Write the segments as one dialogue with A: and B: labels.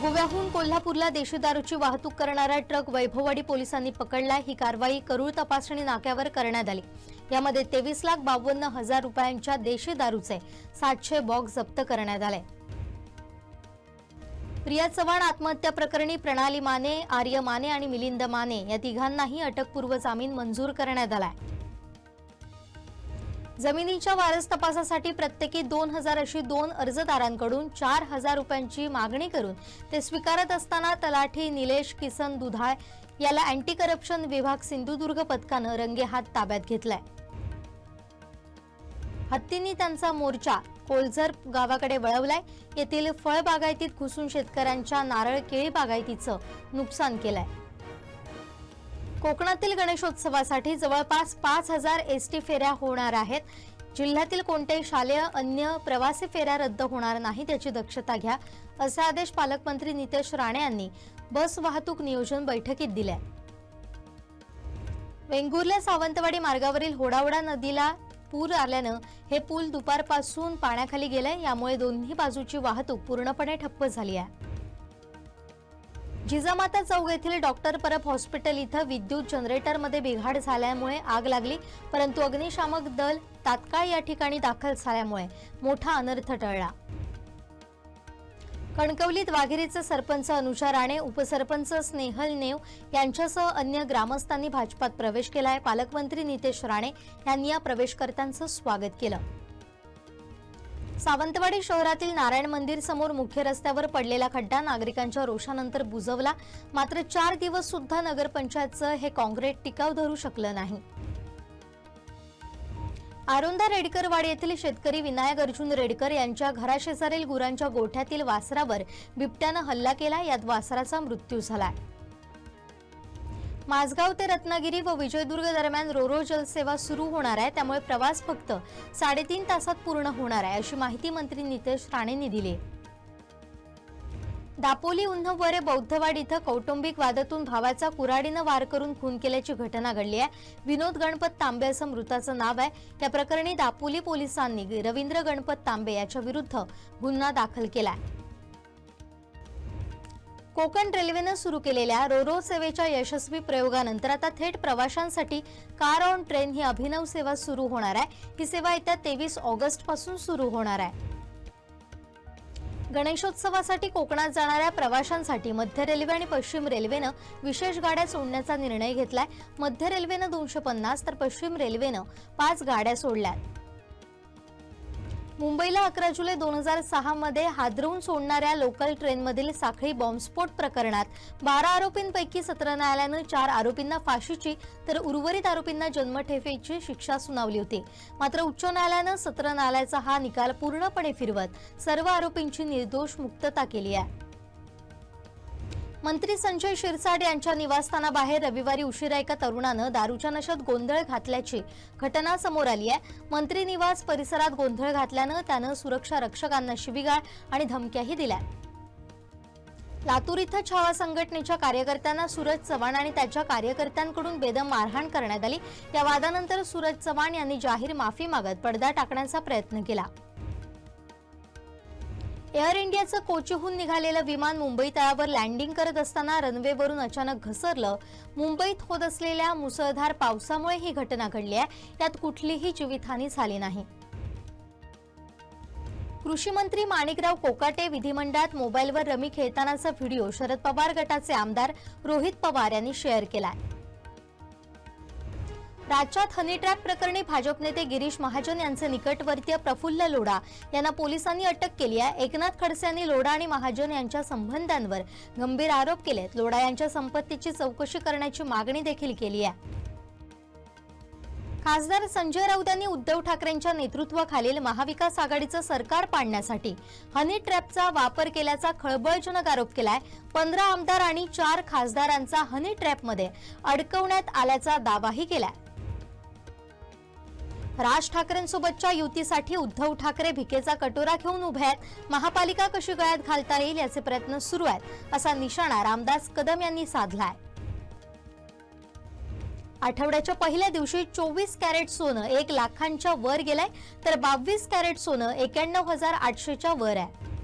A: गोव्याहून कोल्हापूरला देशी दारूची वाहतूक करणारा ट्रक वैभववाडी पोलिसांनी पकडला ही कारवाई करूळ तपासणी नाक्यावर करण्यात आली. यामध्ये तेवीस लाख बावन्न हजार रुपयांच्या देशी दारूचे सातशे बॉक्स जप्त करण्यात आले. प्रिया चव्हाण आत्महत्या प्रकरणी प्रणाली माने आर्य माने आणि मिलिंद माने या तिघांनाही अटकपूर्व जामीन मंजूर करण्यात आला आहे जमिनीच्या वारस तपासासाठी प्रत्येकी दोन हजार अशी दोन अर्जदारांकडून चार हजार रुपयांची मागणी करून ते स्वीकारत असताना तलाठी निलेश किसन दुधाळ याला अँटी करप्शन विभाग सिंधुदुर्ग पथकानं रंगेहात ताब्यात घेतलाय. हत्तींनी त्यांचा मोर्चा कोलझर गावाकडे वळवलाय. येथील फळबागायतीत घुसून शेतकऱ्यांच्या नारळ केळी बागायतीचं नुकसान केलंय. कोकणातील गणेशोत्सवासाठी जवळपास पाच हजार एस टी फेऱ्या होणार आहेत. जिल्ह्यातील कोणत्याही शालेय अन्य प्रवासी फेऱ्या रद्द होणार नाहीत याची दक्षता घ्या असे आदेश पालकमंत्री नितेश राणे यांनी बस वाहतूक नियोजन बैठकीत दिले. वेंगुर्ला सावंतवाडी मार्गावरील होडावडा नदीला पूर आल्यानं हे पूल दुपारपासून पाण्याखाली गेलंय यामुळे दोन्ही बाजूची वाहतूक पूर्णपणे ठप्प झाली आहे. जिजामाता चौक येथील डॉक्टर परब हॉस्पिटल इथं विद्युत जनरेटरमध्ये बिघाड झाल्यामुळे आग लागली परंतु अग्निशामक दल तात्काळ या ठिकाणी दाखल झाल्यामुळे मोठा अनर्थ टळला. कणकवलीत वाघेरीचे सरपंच अनुषा राणे उपसरपंच स्नेहल नेव यांच्यासह अन्य ग्रामस्थांनी भाजपात प्रवेश केलाय. पालकमंत्री नितेश राणे यांनी या प्रवेशकर्त्यांचं स्वागत केलं. सावंतवाडी शहरातील नारायण मंदिर समोर मुख्य रस्त्यावर पडलेला खड्डा नागरिकांच्या रोषानंतर बुजवला. मात्र चार दिवस सुद्धा नगरपंचायतचं हे काँग्रेस टिकाव धरू शकलं नाही. आरोंदा रेडकरवाडी येथील शेतकरी विनायक अर्जुन रेडकर यांच्या घराशेजारील गुरांच्या गोठ्यातील वासरावर बिबट्यानं हल्ला केला. यात वासराचा मृत्यू झालाय. माझगाव ते रत्नागिरी व विजयदुर्ग दरम्यान रोरो जलसेवा सुरू होणार आहे. त्यामुळे प्रवास फक्त साडेतीन तासात पूर्ण होणार आहे अशी माहिती मंत्री नितेश राणेंनी दिली दापोली उन्हवरे बौद्धवाड इथं कौटुंबिक वादातून भावाचा कुऱ्हाडीनं वार करून खून केल्याची घटना घडली आहे. विनोद गणपत तांबे असं मृताचं नाव आहे. या प्रकरणी दापोली पोलिसांनी रवींद्र गणपत तांबे याच्या विरुद्ध गुन्हा दाखल केला आहे कोकण रेल्वेनं सुरू केलेल्या रोरो सेवेच्या यशस्वी प्रयोगानंतर आता थेट प्रवाशांसाठी कार ऑन ट्रेन ही अभिनव सेवा सुरू होणार आहे. ही सेवा येत्या तेवीस ऑगस्टपासून सुरू होणार आहे. गणेशोत्सवासाठी कोकणात जाणाऱ्या प्रवाशांसाठी मध्य रेल्वे आणि पश्चिम रेल्वेनं विशेष गाड्या सोडण्याचा निर्णय घेतलाय. मध्य रेल्वेनं दोनशे पन्नास तर पश्चिम रेल्वेनं पाच गाड्या सोडल्यात. मुंबईला अकरा जुलै दोन हजार सहा मध्ये हादरवून सोडणाऱ्या लोकल ट्रेनमधील साखळी बॉम्बस्फोट प्रकरणात बारा आरोपींपैकी सत्र न्यायालयानं चार आरोपींना फाशीची तर उर्वरित आरोपींना जन्मठेपेची शिक्षा सुनावली होती. मात्र उच्च न्यायालयानं सत्र न्यायालयाचा हा निकाल पूर्णपणे फिरवत सर्व आरोपींची निर्दोष मुक्तता केली आहे. मंत्री संजय शिरसाट यांच्या निवासस्थानाबाहेर रविवारी उशिरा एका तरुणानं दारूच्या नशेत गोंधळ घातल्याची घटना समोर आली आहे. मंत्री निवास परिसरात गोंधळ घातल्यानं त्यानं सुरक्षा रक्षकांना शिवीगाळ आणि धमक्याही दिल्या. लातूर इथं छावा संघटनेच्या कार्यकर्त्यांना सूरज चव्हाण आणि त्याच्या कार्यकर्त्यांकडून बेदम मारहाण करण्यात आली. या वादानंतर सूरज चव्हाण यांनी जाहीर माफी मागत पडदा टाकण्याचा प्रयत्न केला. एअर इंडियाचं कोचीहून निघालेलं विमान मुंबई तळावर लँडिंग करत असताना रनवेवरून अचानक घसरलं. मुंबईत होत असलेल्या मुसळधार पावसामुळे ही घटना घडली आहे. यात कुठलीही जीवितहानी झाली नाही. कृषी मंत्री माणिकराव कोकाटे विधिमंडळात मोबाईलवर रमी खेळतानाचा व्हिडिओ शरद पवार गटाचे आमदार रोहित पवार यांनी शेअर केला आहे राज्यात हनी ट्रॅप प्रकरणी भाजप नेते गिरीश महाजन यांचे निकटवर्तीय प्रफुल्ल लोढा यांना पोलिसांनी अटक केली आहे. एकनाथ खडसे यांनी लोढा आणि महाजन यांच्या संबंधांवर गंभीर आरोप केलेत. लोढा यांच्या संपत्तीची चौकशी करण्याची मागणी देखील केली आहे. खासदार संजय राऊत यांनी उद्धव ठाकरेंच्या नेतृत्वाखालील महाविकास आघाडीचं सरकार पाडण्यासाठी हनी ट्रॅपचा वापर केल्याचा खळबळजनक आरोप केलाय. पंधरा आमदार आणि चार खासदारांचा हनी ट्रॅपमध्ये अडकवण्यात आल्याचा दावाही केलाय. राज ठाकरेंसोबतच्या युतीसाठी उद्धव ठाकरे भिकेचा कटोरा घेऊन उभे आहेत. महापालिका कशी गळ्यात घालता येईल याचे प्रयत्न सुरू आहेत. असा निशाणा रामदास कदम यांनी साधलाय. आठवड्याच्या पहिल्या दिवशी चोवीस कॅरेट सोनं एक लाखांच्या वर गेलंय तर बावीस कॅरेट सोनं एक्याण्णव हजार आठशेच्या वर आहे.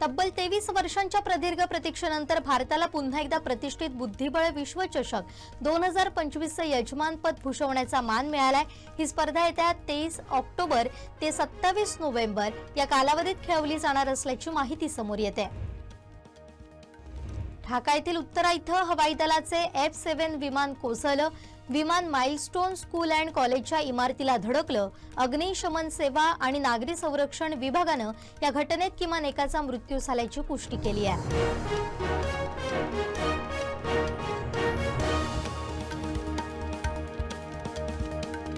A: तब्बल तेवीस वर्षांच्या प्रदीर्घ प्रतीक्षेनंतर भारताला पुन्हा एकदा प्रतिष्ठित बुद्धिबळ विश्वचषक दोन हजार पंचवीसचं यजमानपद भूषवण्याचा मान मिळालाय. ही स्पर्धा येत्या तेवीस ऑक्टोबर ते सत्तावीस नोव्हेंबर या कालावधीत खेळवली जाणार असल्याची माहिती समोर येते. ढाका येथील उत्तरा इथं हवाई दलाचे एफ सेव्हन विमान कोसळलं. विमान माइलस्टोन स्कूल अँड कॉलेजच्या इमारतीला धडकलं. अग्निशमन सेवा आणि नागरी संरक्षण विभागानं या घटनेत किमान एकाचा मृत्यू झाल्याची पुष्टी केली आहे.